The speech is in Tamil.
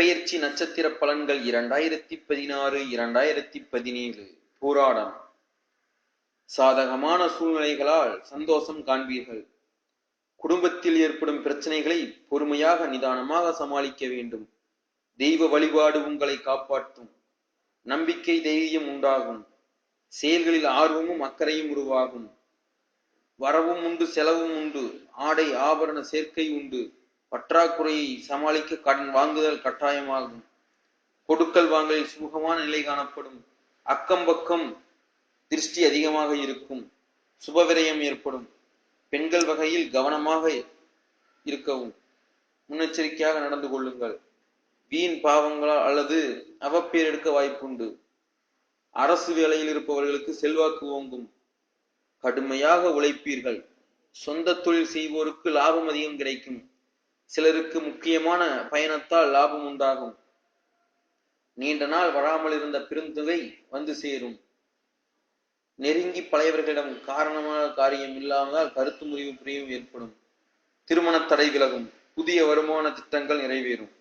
குருப்பெயர்ச்சி நட்சத்திர பலன்கள் இரண்டாயிரத்தி பதினாறு இரண்டாயிரத்தி பதினேழு. போராடம். சாதகமான சூழ்நிலைகளால் சந்தோஷம் காண்பீர்கள். குடும்பத்தில் ஏற்படும் பிரச்சனைகளை பொறுமையாக நிதானமாக சமாளிக்க வேண்டும். தெய்வ வழிபாடு உங்களை காப்பாற்றும். நம்பிக்கை தைரியம் உண்டாகும். செயல்களில் ஆர்வமும் அக்கறையும் உருவாகும். வரவும் உண்டு செலவும் உண்டு. ஆடை ஆபரண சேர்க்கை உண்டு. பற்றாக்குறையை சமாளிக்க கடன் வாங்குதல் கட்டாயமாகும். கொடுக்கல் வாங்கலில் சுமூகமான நிலை காணப்படும். அக்கம் பக்கம் திருஷ்டி அதிகமாக இருக்கும். சுபவிரயம் ஏற்படும். பெண்கள் வகையில் கவனமாக இருக்கவும் முன்னெச்சரிக்கையாக நடந்து கொள்ளுங்கள். வீண் பாவங்களால் அல்லது அவப்பேர் எடுக்க வாய்ப்புண்டு. அரசு வேலையில் இருப்பவர்களுக்கு செல்வாக்கு ஓங்கும். கடுமையாக உழைப்பீர்கள். சொந்த தொழில் செய்வோருக்கு லாபம் அதிகம் கிடைக்கும். சிலருக்கு முக்கியமான பயணத்தால் லாபம் உண்டாகும். நீண்ட நாள் வராமல் இருந்த பெருந்தொகை வந்து சேரும். நெருங்கி பழையவர்களிடம் காரணமான காரியம் இல்லாமல் கருத்து முறிவு புரியும் ஏற்படும். திருமண தடை விலகும். புதிய வருமான திட்டங்கள் நிறைவேறும்.